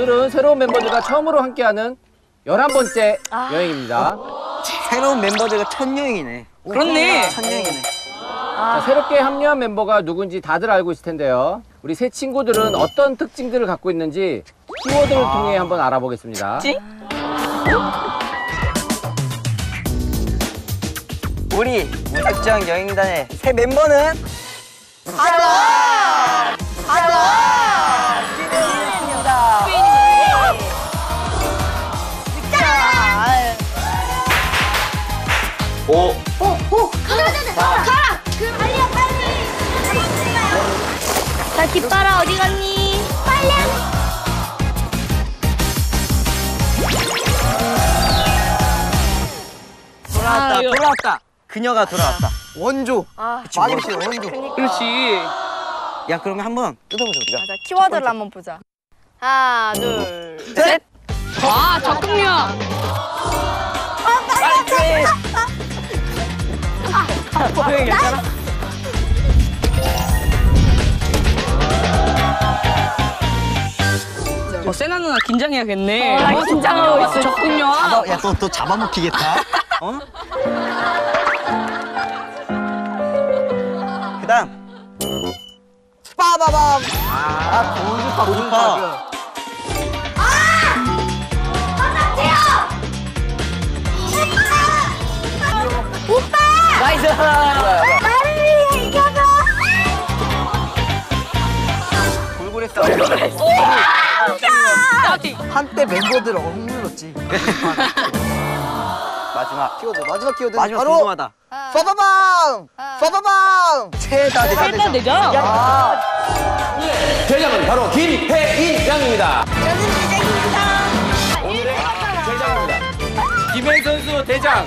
오늘은 새로운 멤버들과 처음으로 함께하는 11번째 아. 여행입니다. 새로운 멤버들과 첫 여행이네. 그렇네. 첫 여행이네. 자, 새롭게 합류한 멤버가 누군지 다들 알고 있을 텐데요. 우리 새 친구들은 어떤 특징들을 갖고 있는지 키워드를 통해 한번 알아보겠습니다. 특징? 우리 무작정 여행단의 새 멤버는 오, 자, 깃발아 어디 갔니? 빨리. 돌아왔다. 아, 돌아왔다. 그녀가 돌아왔다. 원조. 아, 마지막에 원조. 그렇지. 야 그러면 한번 뜯어보자 우리가. 맞아 키워드를 한번 보자 하나 둘 셋. 아, 소영이 괜찮아? 어, 세나 누나 긴장해야겠네. 어, 나 긴장하고 있어. 적군요. 야또 또 잡아먹히겠다. 어? 그다음. 빠바밤. 아 고주파 고주파. 나를 이겨줘! 싸움. 스타팅. 한때 멤버들 억눌렀지. 마지막. 키워드 마지막 키워드 마지막 바로 궁금하다. 빠바방 빠바방 최다 대장 일단 되죠? 대장은 바로 김혜인 양입니다. 저는 대장입니다. 오늘의 대장입니다. 김혜인 선수 대장